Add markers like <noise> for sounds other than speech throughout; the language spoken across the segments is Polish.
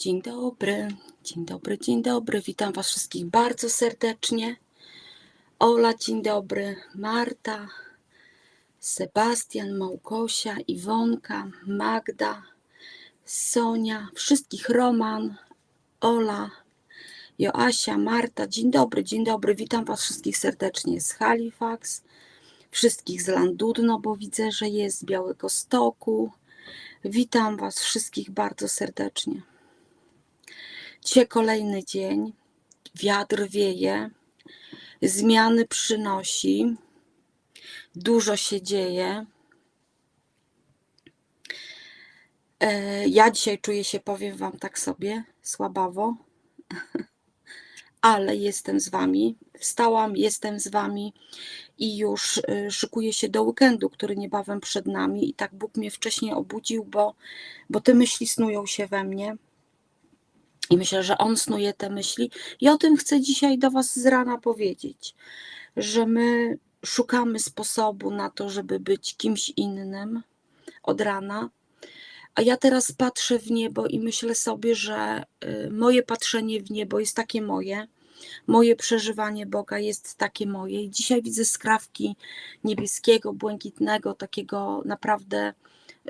Dzień dobry, dzień dobry, dzień dobry. Witam Was wszystkich bardzo serdecznie. Ola, dzień dobry. Marta, Sebastian, Małgosia, Iwonka, Magda, Sonia, wszystkich Roman, Ola, Joasia, Marta. Dzień dobry, dzień dobry. Witam Was wszystkich serdecznie z Halifax, wszystkich z Landudno, bo widzę, że jest z Białego Stoku. Witam Was wszystkich bardzo serdecznie. Dzisiaj kolejny dzień, wiatr wieje, zmiany przynosi, dużo się dzieje. E, Ja dzisiaj czuję się, powiem Wam tak sobie, słabawo, <laughs> ale jestem z Wami. Wstałam, jestem z Wami i już e, szykuję się do weekendu, który niebawem przed nami. I tak Bóg mnie wcześniej obudził, bo, bo te myśli snują się we mnie. I myślę, że On snuje te myśli. I o tym chcę dzisiaj do Was z rana powiedzieć, że my szukamy sposobu na to, żeby być kimś innym od rana. A ja teraz patrzę w niebo i myślę sobie, że y, moje patrzenie w niebo jest takie moje, moje przeżywanie Boga jest takie moje. I dzisiaj widzę skrawki niebieskiego, błękitnego, takiego naprawdę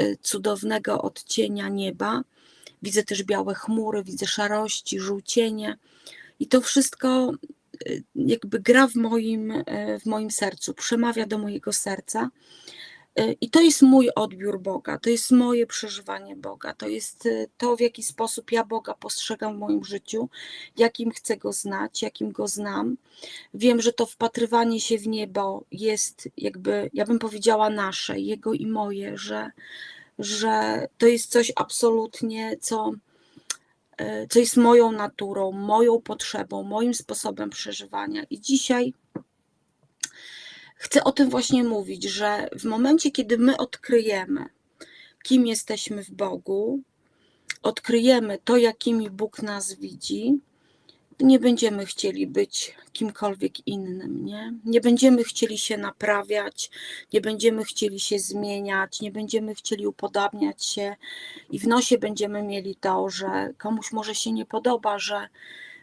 y, cudownego odcienia nieba. Widzę też białe chmury, widzę szarości, żółcienie. I to wszystko y, jakby gra w moim, y, w moim sercu, przemawia do mojego serca. Y, I to jest mój odbiór Boga, to jest moje przeżywanie Boga, to jest to, w jaki sposób ja Boga postrzegam w moim życiu, jakim chcę go znać, jakim go znam. Wiem, że to wpatrywanie się w niebo jest jakby, ja bym powiedziała, nasze, jego i moje, że, że to jest coś absolutnie, co, y, co jest moją naturą, moją potrzebą, moim sposobem przeżywania. I dzisiaj chcę o tym właśnie mówić, że w momencie, kiedy my odkryjemy, kim jesteśmy w Bogu, odkryjemy to, jakimi Bóg nas widzi, nie będziemy chcieli być kimkolwiek innym, nie? Nie będziemy chcieli się naprawiać, nie będziemy chcieli się zmieniać, nie będziemy chcieli upodabniać się i w nosie będziemy mieli to, że komuś może się nie podoba, że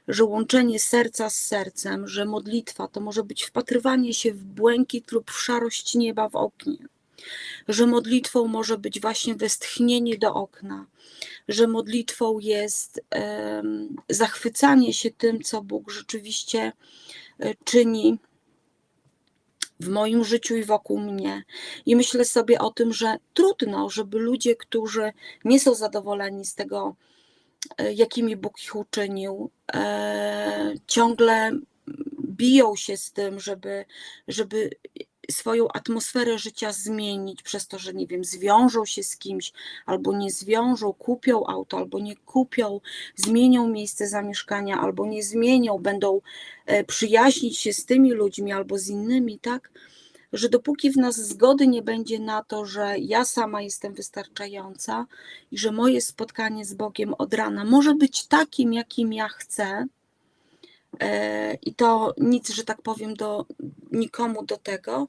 że łączenie serca z sercem, że modlitwa to może być wpatrywanie się w błękit lub w szarość nieba w oknie, że modlitwą może być właśnie westchnienie do okna, że modlitwą jest zachwycanie się tym, co Bóg rzeczywiście e, czyni w moim życiu i wokół mnie. I myślę sobie o tym, że trudno, żeby ludzie, którzy nie są zadowoleni z tego, e, jakimi Bóg ich uczynił, e, ciągle biją się z tym, żeby, żeby swoją atmosferę życia zmienić przez to, że nie wiem, zwiążą się z kimś, albo nie zwiążą, kupią auto, albo nie kupią, zmienią miejsce zamieszkania, albo nie zmienią, będą e, przyjaźnić się z tymi ludźmi albo z innymi, tak? Że dopóki w nas zgody nie będzie na to, że ja sama jestem wystarczająca i że moje spotkanie z Bogiem od rana może być takim, jakim ja chcę, i to nic, że tak powiem, do nikomu do tego,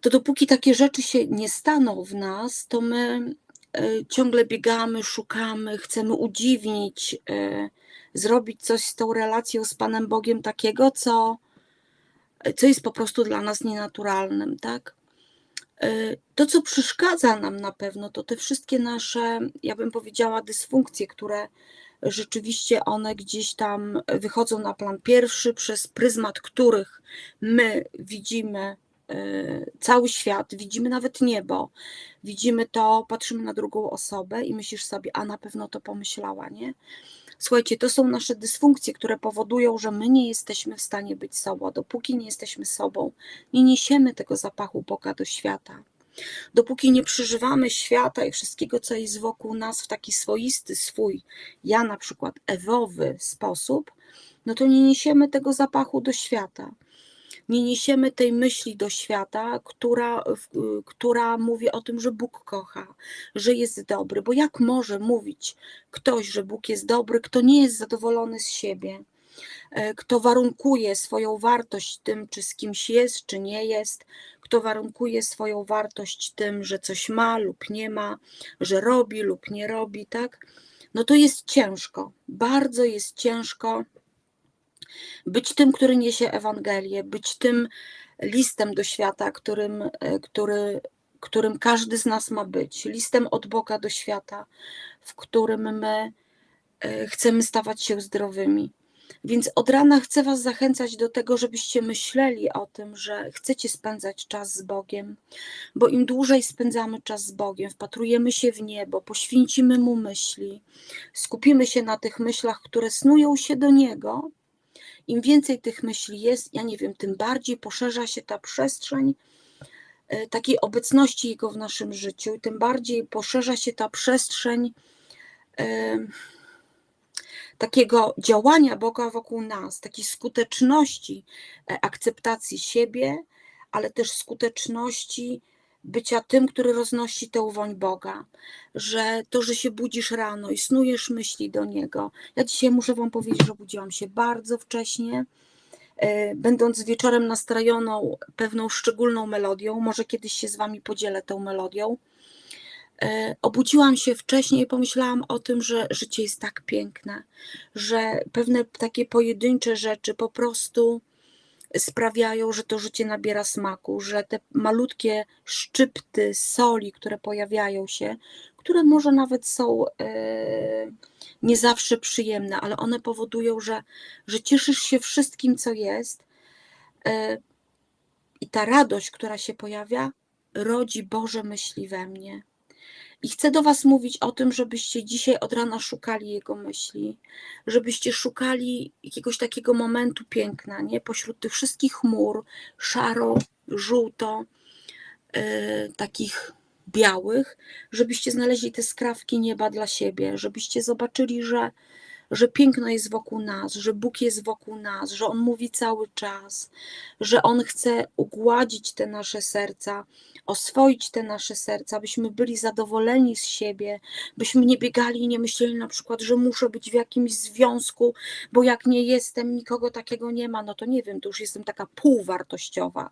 to dopóki takie rzeczy się nie staną w nas, to my e, ciągle biegamy, szukamy, chcemy udziwnić, e, zrobić coś z tą relacją z Panem Bogiem takiego, co, co jest po prostu dla nas nienaturalnym, tak? E, To, co przeszkadza nam na pewno, to te wszystkie nasze, ja bym powiedziała, dysfunkcje, które rzeczywiście one gdzieś tam wychodzą na plan pierwszy, przez pryzmat których my widzimy e, cały świat, widzimy nawet niebo, widzimy to, patrzymy na drugą osobę i myślisz sobie, a na pewno to pomyślała, nie? Słuchajcie, to są nasze dysfunkcje, które powodują, że my nie jesteśmy w stanie być sobą. Dopóki nie jesteśmy sobą, nie niesiemy tego zapachu Boga do świata. Dopóki nie przeżywamy świata i wszystkiego, co jest wokół nas w taki swoisty, swój, ja na przykład ewowy sposób, no to nie niesiemy tego zapachu do świata. Nie niesiemy tej myśli do świata, która, która mówi o tym, że Bóg kocha, że jest dobry. Bo jak może mówić ktoś, że Bóg jest dobry, kto nie jest zadowolony z siebie? E, kto warunkuje swoją wartość tym, czy z kimś jest, czy nie jest, kto warunkuje swoją wartość tym, że coś ma lub nie ma, że robi lub nie robi, tak? no to jest ciężko, bardzo jest ciężko być tym, który niesie Ewangelię, być tym listem do świata, którym, e, który, którym każdy z nas ma być, listem od Boga do świata, w którym my e, chcemy stawać się zdrowymi. Więc od rana chcę Was zachęcać do tego, żebyście myśleli o tym, że chcecie spędzać czas z Bogiem, bo im dłużej spędzamy czas z Bogiem, wpatrujemy się w niebo, poświęcimy Mu myśli, skupimy się na tych myślach, które snują się do Niego, im więcej tych myśli jest, ja nie wiem, tym bardziej poszerza się ta przestrzeń e, takiej obecności Jego w naszym życiu, tym bardziej poszerza się ta przestrzeń e, takiego działania Boga wokół nas, takiej skuteczności e, akceptacji siebie, ale też skuteczności bycia tym, który roznosi tę woń Boga, że to, że się budzisz rano i snujesz myśli do Niego. Ja dzisiaj muszę Wam powiedzieć, że budziłam się bardzo wcześnie, e, będąc wieczorem nastrojoną pewną szczególną melodią, może kiedyś się z Wami podzielę tą melodią. E, obudziłam się wcześniej i pomyślałam o tym, że życie jest tak piękne, że pewne takie pojedyncze rzeczy po prostu sprawiają, że to życie nabiera smaku, że te malutkie szczypty soli, które pojawiają się, które może nawet są e, nie zawsze przyjemne, ale one powodują, że, że cieszysz się wszystkim, co jest. E, I ta radość, która się pojawia, rodzi Boże myśli we mnie. I chcę do Was mówić o tym, żebyście dzisiaj od rana szukali Jego myśli, żebyście szukali jakiegoś takiego momentu piękna, nie? Pośród tych wszystkich chmur, szaro, żółto, yy, takich białych, żebyście znaleźli te skrawki nieba dla siebie, żebyście zobaczyli, że że piękno jest wokół nas, że Bóg jest wokół nas, że On mówi cały czas, że On chce ugładzić te nasze serca, oswoić te nasze serca, byśmy byli zadowoleni z siebie, byśmy nie biegali i nie myśleli na przykład, że muszę być w jakimś związku, bo jak nie jestem, nikogo takiego nie ma, no to nie wiem, to już jestem taka półwartościowa.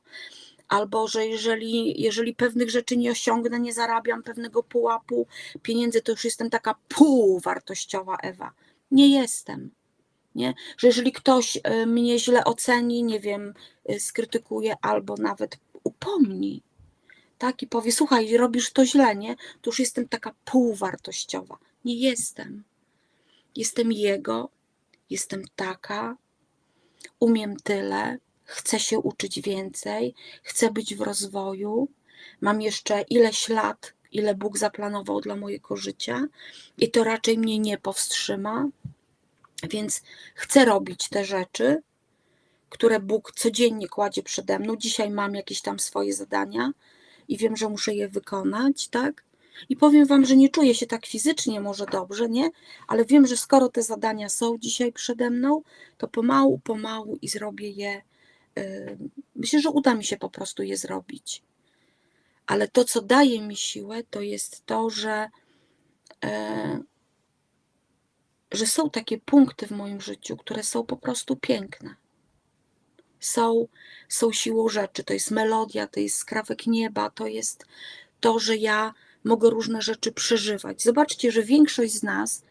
Albo że jeżeli, jeżeli pewnych rzeczy nie osiągnę, nie zarabiam pewnego pułapu pieniędzy, to już jestem taka półwartościowa Ewa nie jestem. Nie? Że jeżeli ktoś e, mnie źle oceni, nie wiem, e, skrytykuje albo nawet upomni, tak, i powie, słuchaj, robisz to źle, nie? To już jestem taka półwartościowa. Nie jestem. Jestem jego, jestem taka, umiem tyle, chcę się uczyć więcej, chcę być w rozwoju, mam jeszcze ileś lat, ile Bóg zaplanował dla mojego życia i to raczej mnie nie powstrzyma. Więc chcę robić te rzeczy, które Bóg codziennie kładzie przede mną. Dzisiaj mam jakieś tam swoje zadania i wiem, że muszę je wykonać, tak? I powiem Wam, że nie czuję się tak fizycznie może dobrze, nie? Ale wiem, że skoro te zadania są dzisiaj przede mną, to pomału, pomału i zrobię je. Myślę, że uda mi się po prostu je zrobić ale to, co daje mi siłę, to jest to, że, e, że są takie punkty w moim życiu, które są po prostu piękne. Są, są siłą rzeczy, to jest melodia, to jest skrawek nieba, to jest to, że ja mogę różne rzeczy przeżywać. Zobaczcie, że większość z nas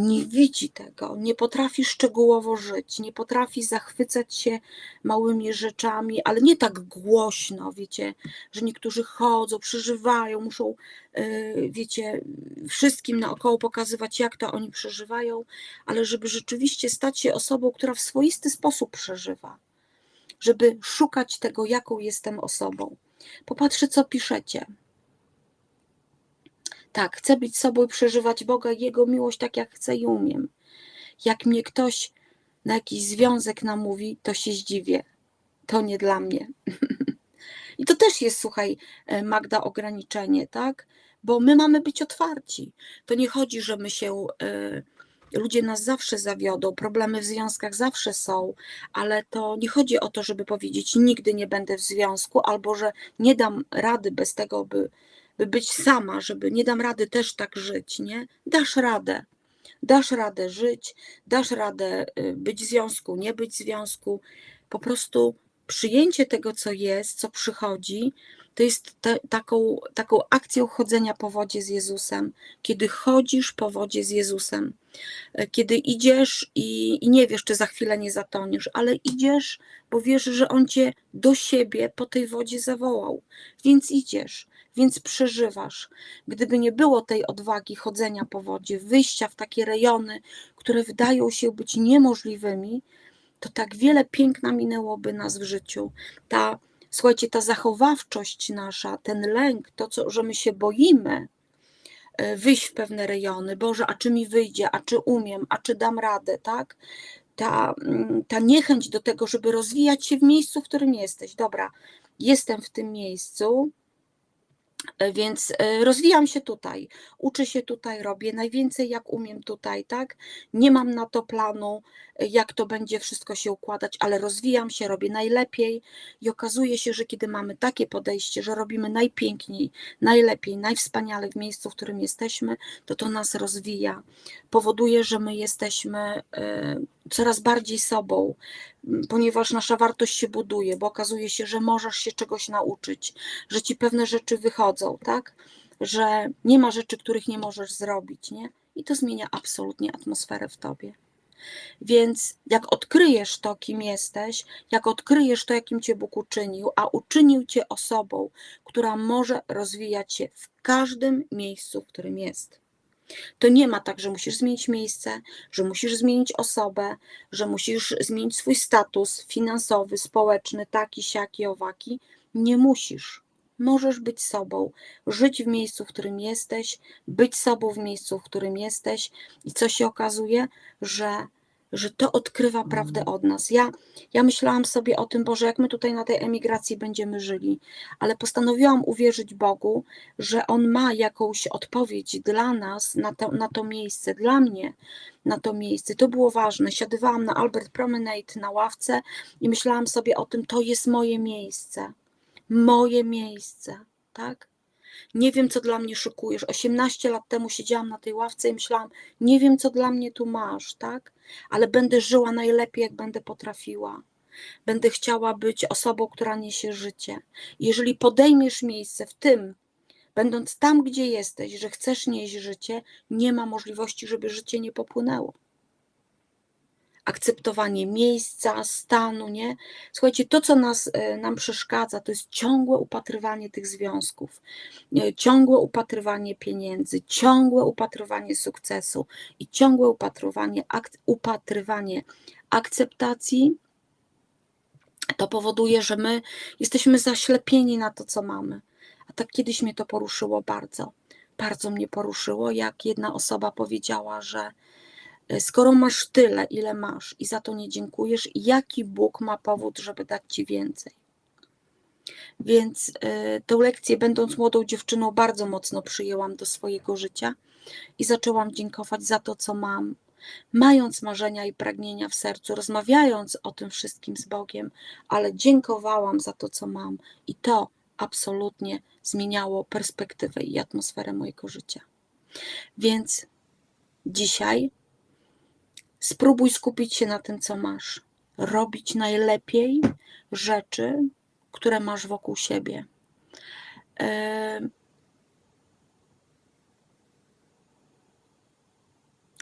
nie widzi tego, nie potrafi szczegółowo żyć, nie potrafi zachwycać się małymi rzeczami, ale nie tak głośno, wiecie, że niektórzy chodzą, przeżywają, muszą, y, wiecie, wszystkim naokoło pokazywać, jak to oni przeżywają, ale żeby rzeczywiście stać się osobą, która w swoisty sposób przeżywa, żeby szukać tego, jaką jestem osobą. Popatrzcie, co piszecie. Tak, chcę być sobą i przeżywać Boga Jego miłość tak, jak chcę i umiem. Jak mnie ktoś na jakiś związek namówi, to się zdziwię. To nie dla mnie. <laughs> I to też jest, słuchaj, e, Magda, ograniczenie, tak? Bo my mamy być otwarci. To nie chodzi, że my się. Y, ludzie nas zawsze zawiodą, problemy w związkach zawsze są, ale to nie chodzi o to, żeby powiedzieć, nigdy nie będę w związku, albo że nie dam rady bez tego, by być sama, żeby nie dam rady też tak żyć, nie? Dasz radę. Dasz radę żyć, dasz radę y, być w związku, nie być w związku. Po prostu przyjęcie tego, co jest, co przychodzi, to jest te, taką, taką akcją chodzenia po wodzie z Jezusem, kiedy chodzisz po wodzie z Jezusem, e, kiedy idziesz i, i nie wiesz, czy za chwilę nie zatoniesz, ale idziesz, bo wiesz, że On cię do siebie po tej wodzie zawołał, więc idziesz, więc przeżywasz. Gdyby nie było tej odwagi chodzenia po wodzie, wyjścia w takie rejony, które wydają się być niemożliwymi, to tak wiele piękna minęłoby nas w życiu. Ta Słuchajcie, ta zachowawczość nasza, ten lęk, to, co, że my się boimy e, wyjść w pewne rejony, Boże, a czy mi wyjdzie, a czy umiem, a czy dam radę, tak? Ta, mm, ta niechęć do tego, żeby rozwijać się w miejscu, w którym jesteś. Dobra, jestem w tym miejscu, Więc e, rozwijam się tutaj, uczę się tutaj, robię najwięcej jak umiem tutaj, tak? Nie mam na to planu, e, jak to będzie wszystko się układać, ale rozwijam się, robię najlepiej i okazuje się, że kiedy mamy takie podejście, że robimy najpiękniej, najlepiej, najwspanialej w miejscu, w którym jesteśmy, to to nas rozwija. Powoduje, że my jesteśmy coraz bardziej sobą, ponieważ nasza wartość się buduje, bo okazuje się, że możesz się czegoś nauczyć, że ci pewne rzeczy wychodzą, tak? Że nie ma rzeczy, których nie możesz zrobić, nie? I to zmienia absolutnie atmosferę w tobie. Więc jak odkryjesz to, kim jesteś, jak odkryjesz to, jakim cię Bóg uczynił, a uczynił cię osobą, która może rozwijać się w każdym miejscu, w którym jest to nie ma tak, że musisz zmienić miejsce, że musisz zmienić osobę, że musisz zmienić swój status finansowy, społeczny, taki, siaki, owaki. Nie musisz. Możesz być sobą, żyć w miejscu, w którym jesteś, być sobą w miejscu, w którym jesteś. I co się okazuje, że że to odkrywa prawdę od nas. Ja, ja myślałam sobie o tym, Boże, jak my tutaj na tej emigracji będziemy żyli, ale postanowiłam uwierzyć Bogu, że On ma jakąś odpowiedź dla nas na to, na to miejsce, dla mnie na to miejsce. To było ważne. Siadywałam na Albert Promenade na ławce i myślałam sobie o tym, to jest moje miejsce. Moje miejsce, tak? Nie wiem, co dla mnie szykujesz. 18 lat temu siedziałam na tej ławce i myślałam, nie wiem, co dla mnie tu masz, tak? Ale będę żyła najlepiej, jak będę potrafiła. Będę chciała być osobą, która niesie życie. Jeżeli podejmiesz miejsce w tym, będąc tam, gdzie jesteś, że chcesz nieść życie, nie ma możliwości, żeby życie nie popłynęło akceptowanie miejsca, stanu, nie? Słuchajcie, to, co nas, e, nam przeszkadza, to jest ciągłe upatrywanie tych związków, e, ciągłe upatrywanie pieniędzy, ciągłe upatrywanie sukcesu i ciągłe upatrywanie, ak upatrywanie akceptacji, to powoduje, że my jesteśmy zaślepieni na to, co mamy. A tak kiedyś mnie to poruszyło bardzo. Bardzo mnie poruszyło, jak jedna osoba powiedziała, że skoro masz tyle, ile masz i za to nie dziękujesz, jaki Bóg ma powód, żeby dać ci więcej? Więc e, tę lekcję, będąc młodą dziewczyną, bardzo mocno przyjęłam do swojego życia i zaczęłam dziękować za to, co mam. Mając marzenia i pragnienia w sercu, rozmawiając o tym wszystkim z Bogiem, ale dziękowałam za to, co mam, i to absolutnie zmieniało perspektywę i atmosferę mojego życia. Więc dzisiaj Spróbuj skupić się na tym, co masz. Robić najlepiej rzeczy, które masz wokół siebie.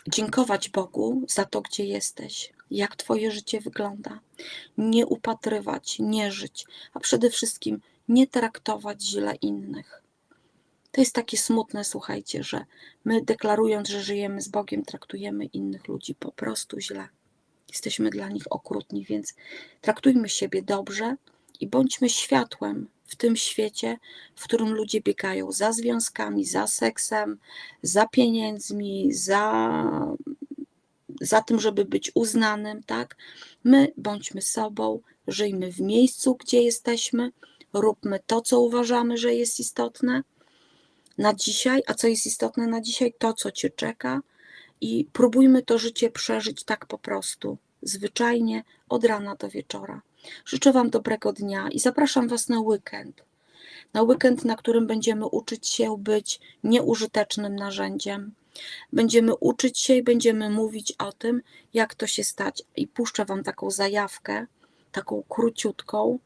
Dziękować Bogu za to, gdzie jesteś, jak Twoje życie wygląda. Nie upatrywać, nie żyć, a przede wszystkim nie traktować źle innych. To jest takie smutne, słuchajcie, że my deklarując, że żyjemy z Bogiem, traktujemy innych ludzi po prostu źle. Jesteśmy dla nich okrutni, więc traktujmy siebie dobrze i bądźmy światłem w tym świecie, w którym ludzie biegają za związkami, za seksem, za pieniędzmi, za, za tym, żeby być uznanym, tak? My bądźmy sobą, żyjmy w miejscu, gdzie jesteśmy, róbmy to, co uważamy, że jest istotne na dzisiaj, a co jest istotne na dzisiaj, to co Cię czeka i próbujmy to życie przeżyć tak po prostu, zwyczajnie od rana do wieczora. Życzę Wam dobrego dnia i zapraszam Was na weekend. Na weekend, na którym będziemy uczyć się być nieużytecznym narzędziem. Będziemy uczyć się i będziemy mówić o tym, jak to się stać. I puszczę Wam taką zajawkę taką króciutką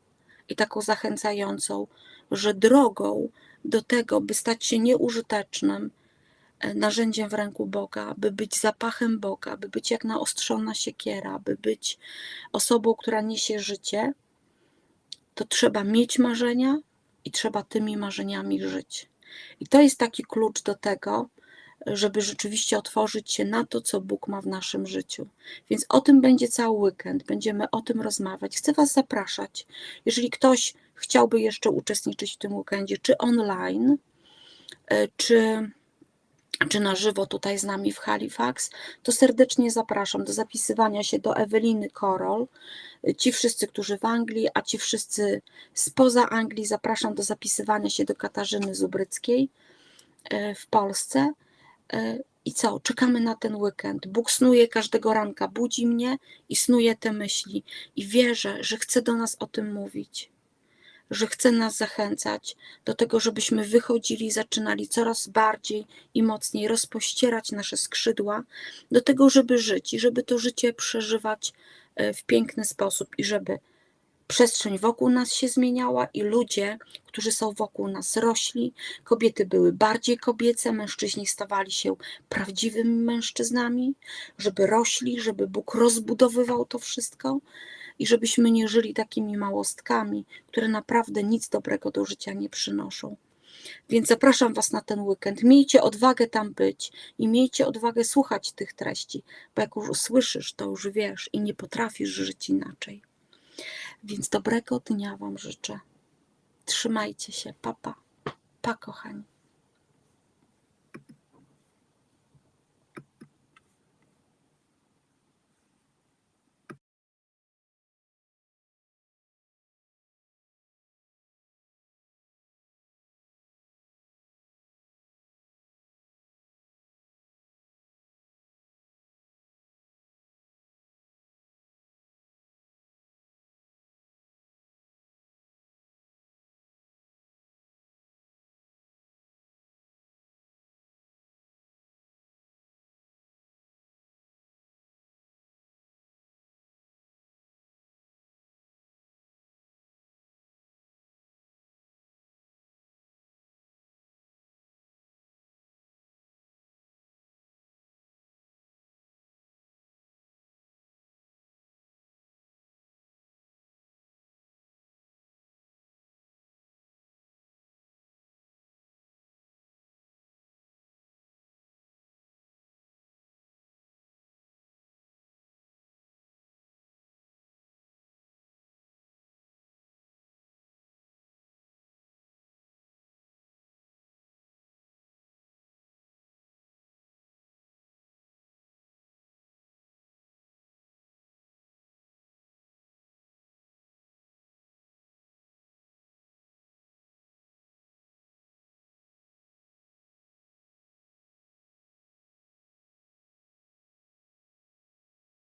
i taką zachęcającą, że drogą do tego, by stać się nieużytecznym e, narzędziem w ręku Boga, by być zapachem Boga, by być jak naostrzona siekiera, by być osobą, która niesie życie, to trzeba mieć marzenia i trzeba tymi marzeniami żyć. I to jest taki klucz do tego, żeby rzeczywiście otworzyć się na to, co Bóg ma w naszym życiu. Więc o tym będzie cały weekend, będziemy o tym rozmawiać. Chcę Was zapraszać. Jeżeli ktoś chciałby jeszcze uczestniczyć w tym weekendzie, czy online, e, czy, czy na żywo tutaj z nami w Halifax, to serdecznie zapraszam do zapisywania się do Eweliny Korol. Ci wszyscy, którzy w Anglii, a ci wszyscy spoza Anglii, zapraszam do zapisywania się do Katarzyny Zubryckiej e, w Polsce. E, I co? Czekamy na ten weekend. Bóg snuje każdego ranka, budzi mnie i snuje te myśli. I wierzę, że chce do nas o tym mówić, że chce nas zachęcać do tego, żebyśmy wychodzili, zaczynali coraz bardziej i mocniej rozpościerać nasze skrzydła, do tego, żeby żyć i żeby to życie przeżywać e, w piękny sposób i żeby przestrzeń wokół nas się zmieniała i ludzie, którzy są wokół nas, rośli. Kobiety były bardziej kobiece, mężczyźni stawali się prawdziwymi mężczyznami, żeby rośli, żeby Bóg rozbudowywał to wszystko i żebyśmy nie żyli takimi małostkami, które naprawdę nic dobrego do życia nie przynoszą. Więc zapraszam Was na ten weekend. Miejcie odwagę tam być i miejcie odwagę słuchać tych treści, bo jak już usłyszysz, to już wiesz i nie potrafisz żyć inaczej. Więc dobrego dnia Wam życzę. Trzymajcie się. Papa. Pa, pa kochani.